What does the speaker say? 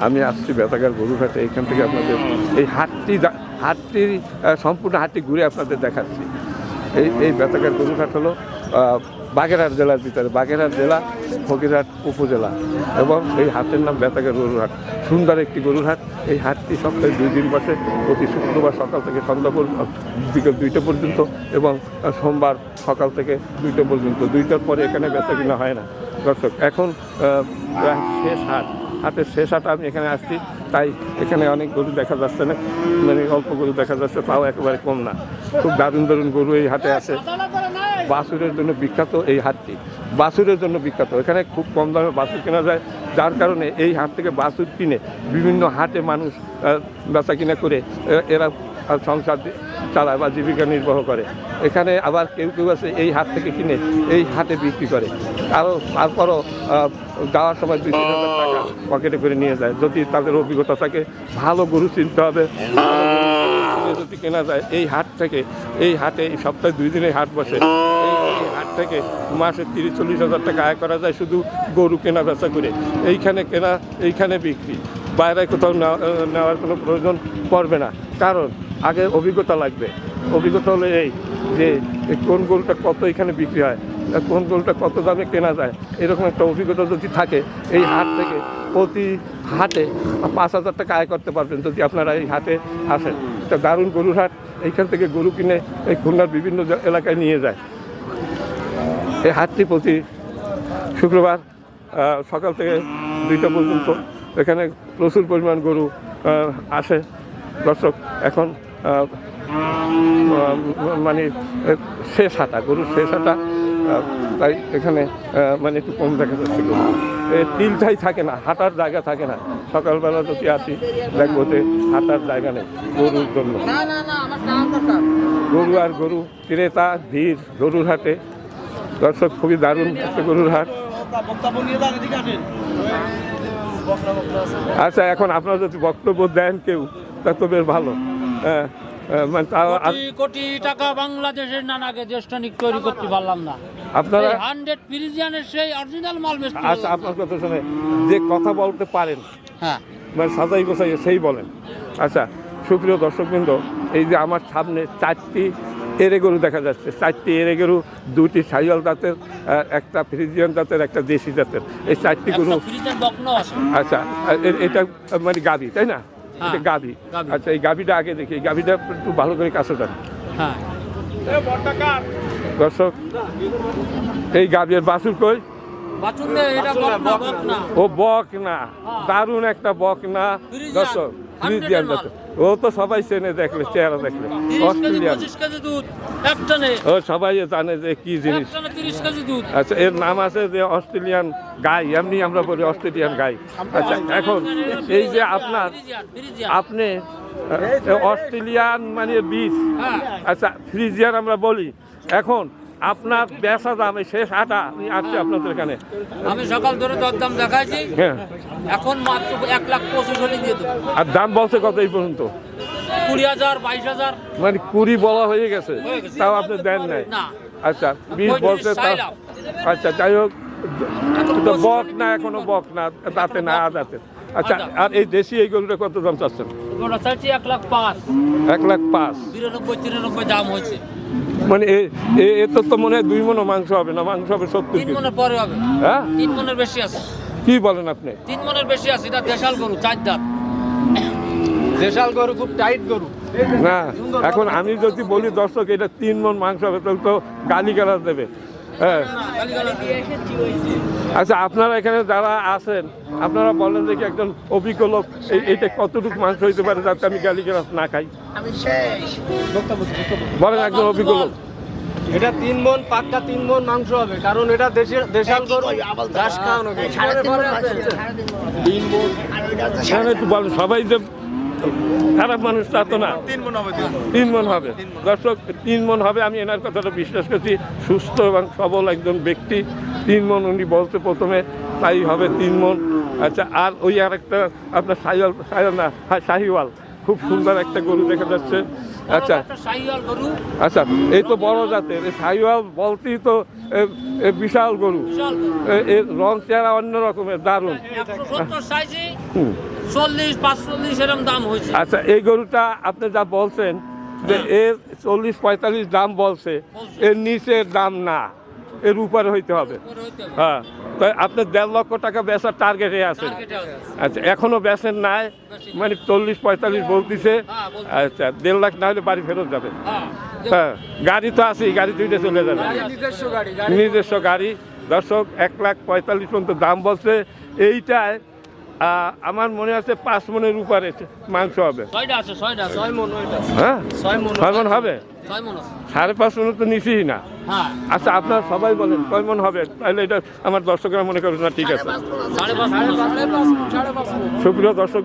আমি আসছি বেতাগার গরুঘাটে এখান থেকে আপনাদের এই হাটটি দা- হাটটি আহ, সম্পূর্ণ হাটটি ঘুরে আপনাদের দেখাচ্ছি। এই এই বেতাগার গরুঘাট হলো বাগেরহাট জেলার ভিতরে বাগেরহাট জেলা ফকিরহাট উপজেলা এবং এই হাটের নাম বেতাগার গরুর হাট সুন্দর একটি গরুর হাট এই হাটটি সপ্তাহে দুই দিন বসে প্রতি শুক্রবার সকাল থেকে সন্ধ্যা বিকেল দুইটা পর্যন্ত এবং সোমবার সকাল থেকে দুইটা পর্যন্ত। দুইটার পরে এখানে বেচা কিনা হয় না। দর্শক এখন প্রায় শেষ হাট। হাটের শেষ হাট আমি এখানে আসছি। তাই এখানে অনেক গরু দেখা যাচ্ছে না। মানে অল্প গরু দেখা যাচ্ছে, তাও একেবারে কম না। খুব দারুণ দারুণ গরু এই হাটে আছে। বাছুরের জন্য বিখ্যাত এই হাটটি। বাছুরের জন্য বিখ্যাত। এখানে খুব কম দামে বাছুর কেনা যায়। যার কারণে এই হাট থেকে বাছুর কিনে বিভিন্ন হাটে মানুষ বেচা কিনা করে এরা সংসার চালায় বা জীবিকা নির্বাহ করে। এখানে আবার কেউ কেউ আছে এই হাট থেকে কিনে এই হাটে বিক্রি করে। আরও তারপরও যাওয়ার সময় দুই পকেটে করে নিয়ে যায়। যদি তাদের অভিজ্ঞতা থাকে, ভালো গরু চিনতে হবে। যদি কেনা যায়, এই হাট থেকে, এই হাটে এই সপ্তাহে দুই দিনে হাট বসে। এই হাট থেকে মাসে তিরিশ, চল্লিশ হাজার টাকা আয় করা যায় শুধু গরু কেনা বেচা করে। এইখানে কেনা, এইখানে বিক্রি। বাইরে কোথাও নেওয়া- নেওয়ার কোনো প্রয়োজন পড়বে না। কারণ আগে অভিজ্ঞতা লাগবে। অভিজ্ঞতা হলো এই যে কোন গরুটা কত এখানে বিক্রি হয়। কোন গরুটা কত দামে কেনা যায়? এরকম একটা অভিজ্ঞতা যদি থাকে, এই হাট থেকে প্রতি হাটে পাঁচ হাজার টাকা আয় করতে পারবেন যদি আপনারা এই হাটে আসেন। এটা দারুণ গরুর হাট। এইখান থেকে গরু কিনে এই খুলনার বিভিন্ন এলাকায় নিয়ে যায়। এই হাটটি প্রতি শুক্রবার সকাল থেকে দুইটা পর্যন্ত এখানে প্রচুর পরিমাণ গরু আসে। দর্শক, এখন মানে শেষ হাঁটা গরুর শেষ হাঁটা তাই এখানে মানে একটু কম দেখা যাচ্ছে গরু। তিলটাই থাকে না হাঁটার জায়গা থাকে না। সকালবেলা যদি আসি দেখব যে হাঁটার জায়গা নেই গরুর জন্য। গরু আর গরু ক্রেতা ভিড় গরুর হাটে। দর্শক খুবই দারুণ একটা গরুর হাট। আচ্ছা এখন আপনারা যদি বক্তব্য দেন কেউ তা তো বেশ ভালো। হ্যাঁ, কোটি কোটি টাকা বাংলাদেশের নানাকে জ্যেষ্ঠনিক তৈরি করতে পারলাম না। আপনারা হান্ড্রেড ফ্রিজিয়ানের সেই অরিজিনাল মাল আচ্ছা আপনার কথা শুনে যে কথা বলতে পারেন হ্যাঁ। মানে সাজাই গোছাই সেই বলেন। আচ্ছা সুপ্রিয় দর্শকবৃন্দ এই যে আমার সামনে চারটি এরে গরু দেখা যাচ্ছে। চারটি এরে গরু দুটি সাইয়াল জাতের আহ, একটা ফ্রিজিয়ান জাতের একটা দেশি জাতের। এই চারটি গরু আচ্ছা এটা মানে গাভি তাই না? এটা গাভি। গাভী। আচ্ছা এই গাভিটা আগে দেখি এই গাভিটা একটু ভালো করে কাছে যান হ্যাঁ। দর্শক এই গাভির বাছুর কই? ও বক না দারুণ একটা বক না। দর্শক 100 ফ্রিজিয়ান জাতের। ও তো সবাই চেনে দেখলে চেহারা দেখলে। অস্ট্রেলিয়ান। ও সবাই জানে যে কি জিনিস। আচ্ছা এর নাম আছে যে অস্ট্রেলিয়ান গাই এমনি আমরা বলি অস্ট্রেলিয়ান গাই। আচ্ছা এখন এই যে আপনার। আপনি অস্ট্রেলিয়ান মানে বীজ। হ্যাঁ। আচ্ছা ফ্রিজিয়ান আমরা বলি। এখন আপনার বেচা দাম শেষ আটা আমি আসছি আপনাদের এখানে। আমি সকাল ধরে দরদাম দেখাইছি। হ্যাঁ। এখন মাত্র এক লাখ পঁচিশ হলে দিয়ে দেবো। আর দাম বলছে কত এই পর্যন্ত? কুড়ি হাজার বাইশ হাজার। মানে কুড়ি বলা হয়ে গেছে। তাও আপনি দেন নাই। আচ্ছা বিশ বলছে আচ্ছা যাই হোক বক না এখনও বক না দাঁতে না আদাতে আচ্ছা আর এই দেশি এই গরুটা কত দাম চাচ্ছেন? এক লাখ পাঁচ। এক লাখ পাঁচ। বিরানব্বই তিরানব্বই দাম হয়েছে। মানে এ- তো তো মনে হয় দুই মনো মাংস হবে না মাংস হবে সত্তর তিন মনের পরে হবে। হ্যাঁ? তিন মনের বেশি আছে। কি বলেন আপনি? তিন মনের বেশি আছে এটা দেশাল গরু চার দাঁত। দেশাল গরু খুব টাইট গরু। না এখন আমি যদি বলি দর্শক এটা তিন মন মাংস হবে তাহলে তো গালি গালাজ দেবে। হ্যাঁ। আচ্ছা আপনারা এখানে যারা আছেন আপনারা বলেন যে কি একজন অভিজ্ঞ লোক এই- এইটা কতটুকু মাংস হইতে পারে যাতে আমি গালি গালাজ না খাই? বলেন একজন অভিজ্ঞ লোক। এটা তিন মন পাক্কা তিন মন মাংস হবে কারণ এটা দেশের দেশাল গরু ঘাস খাওয়ানো বলেন সবাই যে খারাপ মানুষ তা তো না। তিন মন হবে দর্শক তিন মন হবে আমি এনার কথাটা বিশ্বাস করছি। সুস্থ এবং সবল একজন ব্যক্তি। তিন মন উনি বলতে প্রথমে তাই হবে তিন মন। আচ্ছা আর ওই আর একটা আপনার সাইওয়াল সাইওয়াল না হ্যাঁ, শাহিওয়াল। খুব সুন্দর একটা গরু দেখা যাচ্ছে। আচ্ছা। আচ্ছা এই তো বড় জাতের। সাইওয়াল বলতেই তো বিশাল গরু। এর রং চেহারা অন্য রকমের দারুণ। চল্লিশ পাঁচচল্লিশ এরকম দাম হয়েছে। আচ্ছা এই গরুটা আপনি যা বলছেন যে এর চল্লিশ পঁয়তাল্লিশ দাম বলছে এর নিচের দাম না এর উপরে হইতে হবে। উপরে হইতে হবে। হ্যাঁ তো আপনি দেড় লক্ষ টাকা বেচার টার্গেটে আছেন। আছে। আচ্ছা এখনও বেচেন নাই মানে চল্লিশ পঁয়তাল্লিশ বলতেছে। হ্যাঁ, আচ্ছা দেড় লাখ না হলে বাড়ি ফেরত যাবে হ্যাঁ হ্যাঁ গাড়ি তো আছেই গাড়ি দুইটা চলে যাবে। নিজস্ব গাড়ি নিজস্ব গাড়ি। দর্শক এক লাখ পঁয়তাল্লিশ পর্যন্ত দাম বলছে। এইটায় আমার মনে আছে পাঁচ মনের উপরে মাংস হবে। মন হ্যাঁ? ছয় মন হবে? মন। সাড়ে পাঁচ মন তো নিছিই না। হ্যাঁ। আচ্ছা আপনার সবাই বলেন কয় মন হবে? তাহলে এটা আমার দর্শকরা মনে করবে না ঠিক আছে। সাড়ে আছে। সুপ্রিয় দর্শক